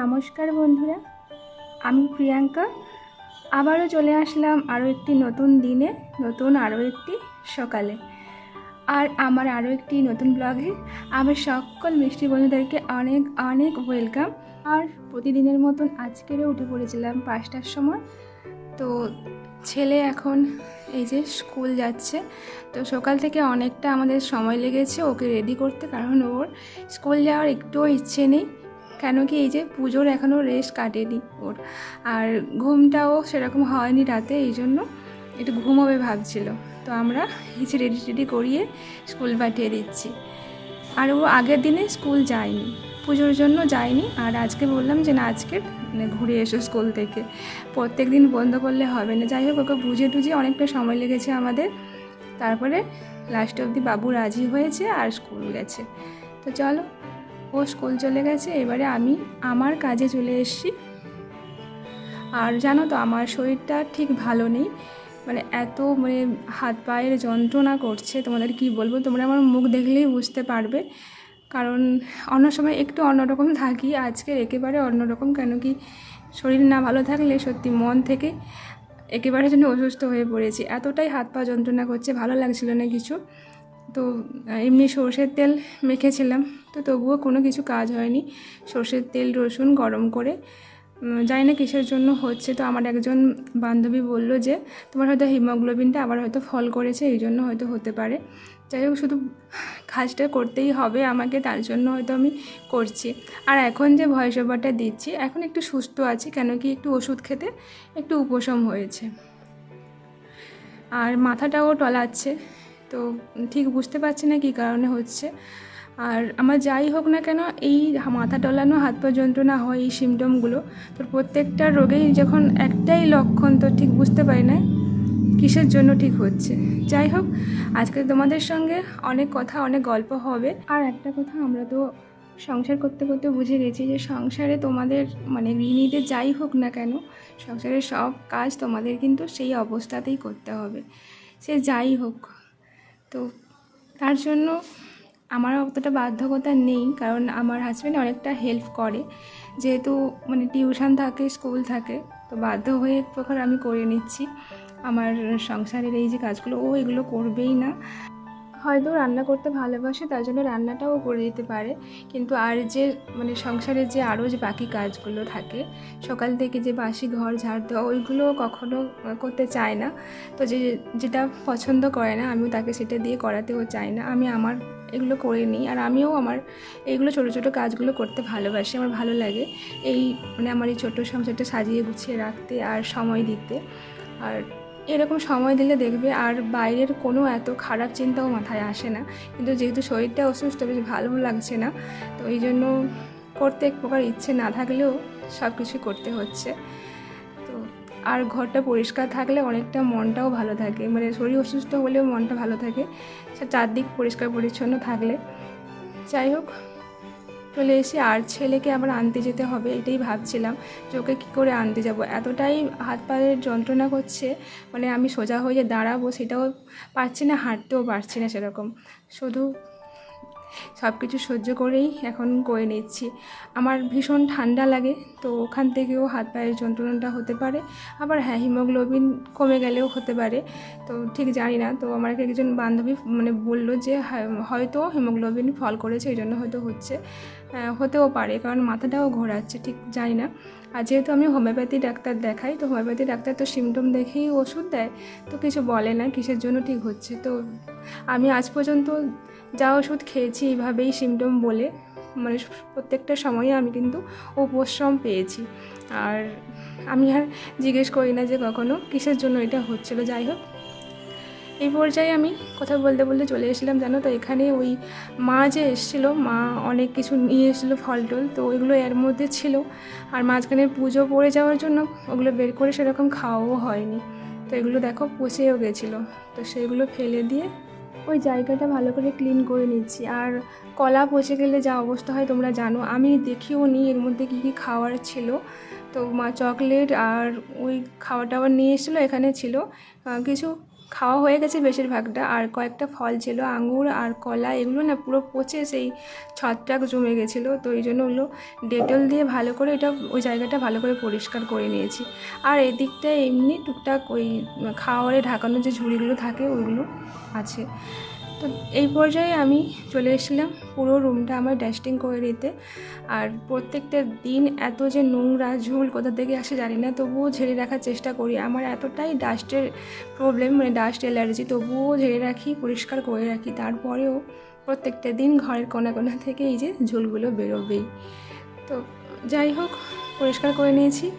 নমস্কার বন্ধুরা, আমি প্রিয়াঙ্কা। আবারও চলে আসলাম আরও একটি নতুন দিনে, নতুন আরও একটি সকালে। আর আমার আরও একটি নতুন ব্লগে আমার সকল মিষ্টি বন্ধুদেরকে অনেক অনেক ওয়েলকাম। আর প্রতিদিনের মতন আজকেরও উঠে পড়েছিলাম পাঁচটার সময়। তো ছেলে এখন এই যে স্কুল যাচ্ছে, তো সকাল থেকে অনেকটা আমাদের সময় লেগেছে ওকে রেডি করতে, কারণ ওর স্কুল যাওয়ার একটুও ইচ্ছে নেই। কেন কি এই যে পুজোর এখনও রেস্ট কাটেনি ওর। আর ঘুমটাও সেরকম হয়নি রাতে, এই জন্য একটু ঘুমোবে ভাবছিল। তো আমরা যে রেডি টেডি করিয়ে স্কুল পাঠিয়ে দিচ্ছি। আর ও আগের দিনে স্কুল যায়নি, পুজোর জন্য যায়নি। আর আজকে বললাম যে না, আজকে মানে ঘুরে এসো স্কুল থেকে। প্রত্যেক দিন বন্ধ করলে হবে না। যাই হোক, ওকে বুঝে টুঝে অনেকটা সময় লেগেছে আমাদের। তারপরে লাস্ট অবধি বাবু রাজি হয়েছে আর স্কুল গেছে। তো চলো ও স্কুল চলে গেছে, এবারে আমি আমার কাজে চলে এসেছি। আর জানো তো, আমার শরীরটা ঠিক ভালো নেই মানে এত মানে হাত পায়ের যন্ত্রণা করছে, তোমাদের কি বলব, তোমরা আমার মুখ দেখলেই বুঝতে পারবে। কারণ অন্য সময় একটু অন্যরকম থাকি আজকে একেবারে অন্যরকম, কেন কি শরীর না ভালো থাকলে সত্যি মন থেকে একেবারে যেন অসুস্থ হয়ে পড়েছি। এতটাই হাত পা যন্ত্রণা করছে, ভালো লাগছিল না কিছু। তো এমনি সর্ষের তেল মেখেছিলাম। তো তবুও কোনো কিছু কাজ হয়নি। সর্ষের তেল, রসুন গরম করে জানি না কিসের জন্য হচ্ছে। তো আমার একজন বান্ধবী বলল যে, তোমার হয়তো হিমোগ্লোবিনটা আবার হয়তো ফল করেছে, এই জন্য হয়তো হতে পারে। যাই হোক, শুধু কাজটা করতেই হবে আমাকে, তার জন্য হয়তো আমি করছি। আর এখন যে ভয়েস ওভারটা দিচ্ছি, এখন একটু সুস্থ আছি, কেন কি একটু ওষুধ খেতে একটু উপশম হয়েছে। আর মাথাটাও টলাচ্ছে। তো ঠিক বুঝতে পারছি না কী কারণে হচ্ছে। আর আমার যাই হোক না কেন, এই মাথা টলানো, হাত পা যন্ত্রণা হয় এই সিমটমগুলো তো প্রত্যেকটা রোগেই যখন একটাই লক্ষণ, তো ঠিক বুঝতে পারি না কিসের জন্য ঠিক হচ্ছে। যাই হোক, আজকে তোমাদের সঙ্গে অনেক কথা, অনেক গল্প হবে। আর একটা কথা আমরা তো সংসার করতে করতে বুঝে গেছি যে সংসারে তোমাদের মানে গৃহিণীদের যাই হোক না কেন, সংসারের সব কাজ তোমাদের কিন্তু সেই অবস্থাতেই করতে হবে। সে যাই হোক তো তার জন্য আমার অতটা বাধ্যকতা নেই, কারণ আমার হাজব্যান্ড অনেকটা হেল্প করে। যেহেতু মানে টিউশন থাকে স্কুল থাকে, তো বাধ্য হয়ে এক প্রকার আমি করে নিচ্ছি। আমার সংসারের এই যে কাজগুলো, ও এগুলো করবেই না। হয়তো রান্না করতে ভালোবাসে, তার জন্য রান্নাটাও করে দিতে পারে। কিন্তু আর যে মানে সংসারের যে আরও যে বাকি কাজগুলো থাকে, সকাল থেকে যে বাসি ঘর ঝাড় দেওয়া, ওইগুলো কখনো করতে চায় না। তো যে, যেটা পছন্দ করে না, আমিও তাকে সেটা দিয়ে করাতেও চাই না। আমি আমার এগুলো করে নিই, আর আমিও আমার এইগুলো ছোটো ছোটো কাজগুলো করতে ভালোবাসি, আমার ভালো লাগে। এই মানে আমার এই ছোটো সংসারটা সাজিয়ে গুছিয়ে রাখতে আর সময় দিতে। আর এরকম সময় দিলে দেখবে আর বাইরের কোনো এত খারাপ চিন্তাও মাথায় আসে না। কিন্তু যেহেতু শরীরটা অসুস্থ, বেশ ভালো লাগছে না, তো এই জন্য করতে এক প্রকার ইচ্ছে না থাকলেও সব কিছু করতে হচ্ছে। তো আর ঘরটা পরিষ্কার থাকলে অনেকটা মনটাও ভালো থাকে। মানে শরীর অসুস্থ হলেও মনটা ভালো থাকে। চারদিক পরিষ্কার পরিচ্ছন্ন থাকলে। যাই হোক চলে এসে আর ছেলেকে আবার আনতে যেতে হবে, এটাই ভাবছিলাম যে ওকে কী করে আনতে যাব। এতটাই হাত পায়ের যন্ত্রণা করছে মানে আমি সোজা হয়ে দাঁড়াবো সেটাও পারছি না, হাঁটতেও পারছি না সেরকম। শুধু সব কিছু সহ্য করেই এখন করে নিচ্ছি। আমার ভীষণ ঠান্ডা লাগে, তো ওখান থেকেও হাত পায়ের যন্ত্রণাটা হতে পারে। আবার হ্যাঁ হিমোগ্লোবিন কমে গেলেও হতে পারে। তো ঠিক জানি না, তো আমার একজন বান্ধবী মানে বলল যে হয়তো হিমোগ্লোবিন ফল করেছে, এই জন্য হয়তো হচ্ছে। হতেও পারে, কারণ মাথাটাও ঘোরাচ্ছে, ঠিক জানি না। আর যেহেতু আমি হোমিওপ্যাথি ডাক্তার দেখাই, তো হোমিওপ্যাথি ডাক্তার তো সিমটম দেখেই ওষুধ দেয়, তো কিছু বলে না কিসের জন্য ঠিক হচ্ছে। তো আমি আজ পর্যন্ত যা ওষুধ খেয়েছি এইভাবেই সিমটম বলে মানে প্রত্যেকটা সময়ে আমি কিন্তু উপশ্রম পেয়েছি। আর আমি আর জিজ্ঞেস করি না যে কখনো কিসের জন্য এটা হচ্ছিল, যাই হোক। এই পর্যায়ে আমি কথা বলতে বলতে চলে এসেছিলাম, জানো তো? এখানে ওই মা যে এসেছিল, মা অনেক কিছু নিয়ে এসেছিল ফল টল তো ওইগুলো এর মধ্যে ছিল। আর মাঝখানে পুজো পড়ে যাওয়ার জন্য ওগুলো বের করে সেরকম খাওয়াও হয়নি। তো এগুলো দেখো পচেও গেছিল। তো সেগুলো ফেলে দিয়ে ওই জায়গাটা ভালো করে ক্লিন করে নিচ্ছি। আর কলা পচে গেলে যা অবস্থা হয় তোমরা জানো। আমি দেখিও নি এর মধ্যে কী কী খাওয়ার ছিল। তো মা চকলেট আর ওই খাওয়া টাওয়ার নিয়ে এসেছিল, এখানে ছিল। কিছু খাওয়া হয়ে গেছে বেশিরভাগটা। আর কয়েকটা ফল ছিল, আঙুর আর কলা, এগুলো না পুরো পচে সেই ছত্রাক জমে গেছিল। তো এই জন্য ওগুলো ডেটল দিয়ে ভালো করে এটা, ওই জায়গাটা ভালো করে পরিষ্কার করে নিয়েছি। আর এদিকটা এমনি টুকটাক ওই খাওয়ারে ঢাকানো যে ঝুড়িগুলো থাকে, ওইগুলো আছে। তো এই পর্যায়ে আমি চলে এসেছিলাম পুরো রুমটা আমার ডাস্টিং করে দিতে। আর প্রত্যেকটা দিন এত যে নোংরা ঝুল কোথা থেকে আসে জানি না, তবুও ঝেড়ে রাখার চেষ্টা করি। আমার এতটাই ডাস্টের প্রবলেম মানে ডাস্ট অ্যালার্জি, তবুও ঝেড়ে রাখি, পরিষ্কার করে রাখি। তারপরেও প্রত্যেকটা দিন ঘরের কোনা কোনা থেকে এই যে ঝুলগুলো বেরোবেই। তো যাই হোক, পরিষ্কার করে নিয়েছি।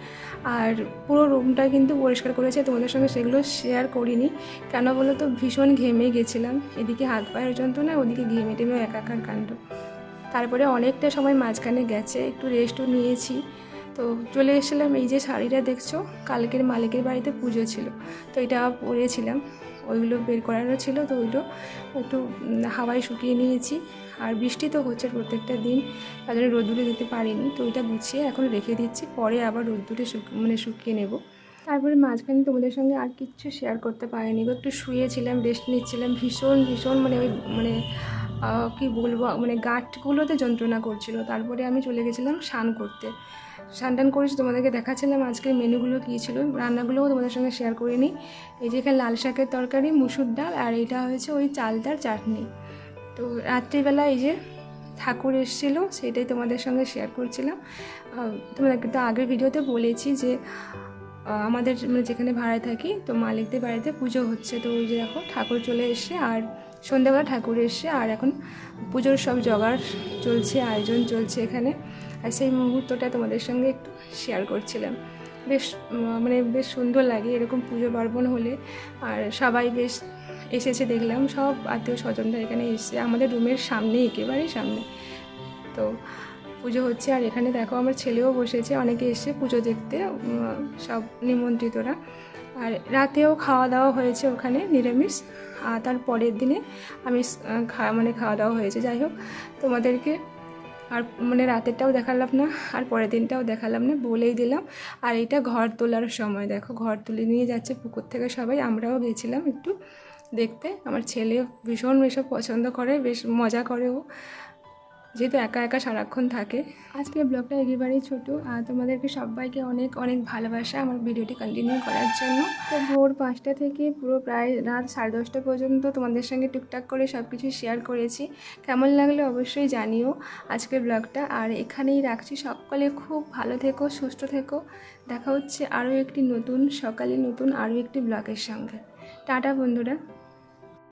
আর পুরো রুমটা কিন্তু পরিষ্কার করেছে, তোমাদের সঙ্গে সেগুলো শেয়ার করিনি। কেন বলো তো ভীষণ ঘেমে গেছিলাম। এদিকে হাত পায়ের যন্ত্রণা ওদিকে ঘেমে টেমে একাকার কাণ্ড। তারপরে অনেকটা সময় মাঝখানে গেছে, একটু রেস্টও নিয়েছি। তো চলে এসেছিলাম, এই যে শাড়িটা দেখছ, কালকের মালিকের বাড়িতে পুজো ছিল। তো এটা পরেছিলাম, ওইগুলো বের করারও ছিল, তো ওইগুলো একটু হাওয়ায় শুকিয়ে নিয়েছি। আর বৃষ্টি তো হচ্ছে প্রত্যেকটা দিন, তার জন্য রোদ্দুরে দিতে পারিনি, তো ওইটা গুছিয়ে এখন রেখে দিচ্ছি, পরে আবার রোদ্দুরে মানে শুকিয়ে নেব। তারপরে মাঝখানে তোমাদের সঙ্গে আর কিচ্ছু শেয়ার করতে পারিনি। একটু শুয়েছিলাম রেস্ট নিচ্ছিলাম, ভীষণ ভীষণ মানে ওই মানে কি বলব মানে গাঁটগুলোতে যন্ত্রণা করছিল। তারপরে আমি চলে গেছিলাম স্নান করতে। স্নান টান করেছি, তোমাদেরকে দেখাচ্ছিলাম আজকের মেনুগুলো কী ছিল। রান্নাগুলোও তোমাদের সঙ্গে শেয়ার করে নিই। এই যে এখানে লাল শাকের তরকারি, মুসুর ডাল, আর এটা হয়েছে ওই চালতার চাটনি। তো রাত্রিবেলা এই যে ঠাকুর এসেছিল, সেটাই তোমাদের সঙ্গে শেয়ার করছিলাম। তোমাদেরকে তো আগের ভিডিওতে বলেছি যে আমাদের মানে যেখানে ভাড়ায় থাকি, তো মালিকদের বাড়িতে পুজো হচ্ছে। তো ওই যে দেখো, ঠাকুর চলে এসছে, আর সন্ধ্যাবেলা ঠাকুর এসছে, আর এখন পুজোর সব জোগাড় চলছে, আয়োজন চলছে এখানে। আর সেই মুহূর্তটা তোমাদের সঙ্গে একটু শেয়ার করছিলাম। বেশ মানে বেশ সুন্দর লাগে এরকম পুজো পার্বণ হলে। আর সবাই বেশ এসেছে দেখলাম, সব আত্মীয় স্বজনরা এখানে এসছে। আমাদের রুমের সামনে, একেবারেই সামনে। তো পুজো হচ্ছে, আর এখানে দেখো আমার ছেলেও বসেছে, অনেকে এসে পুজো দেখতে সব নিমন্ত্রিতরা। আর রাতেও খাওয়া দাওয়া হয়েছে ওখানে, নিরামিষ। আর তার পরের দিনে আমি মানে খাওয়া দাওয়া হয়েছে। যাই হোক, তোমাদেরকে আর মানে রাতেরটাও দেখালাম না, আর পরের দিনটাও দেখালাম না, বলেই দিলাম। আর এটা ঘর তোলার সময়, দেখো ঘর তুলে নিয়ে যাচ্ছে পুকুর থেকে সবাই, আমরাও গেছিলাম একটু দেখতে। আমার ছেলে ভীষণ এসব পছন্দ করে, বেশ মজা করে ও। যেহেতু একা একা সারাক্ষণ থাকে। আজকে ব্লগটা একেবারেই ছোটো। আর তোমাদেরকে সবাইকে অনেক অনেক ভালোবাসা আমার ভিডিওটি কন্টিনিউ করার জন্য। তো ভোর পাঁচটা থেকে পুরো প্রায় রাত সাড়ে দশটা পর্যন্ত তোমাদের সঙ্গে টুকটাক করে সব কিছু শেয়ার করেছি। কেমন লাগলে অবশ্যই জানিও আজকের ব্লগটা। আর এখানেই রাখছি। সকলে খুব ভালো থেকো, সুস্থ থেকো। দেখা হচ্ছে আরও একটি নতুন, সকালে নতুন আরও একটি ব্লগের সঙ্গে। টাটা বন্ধুরা।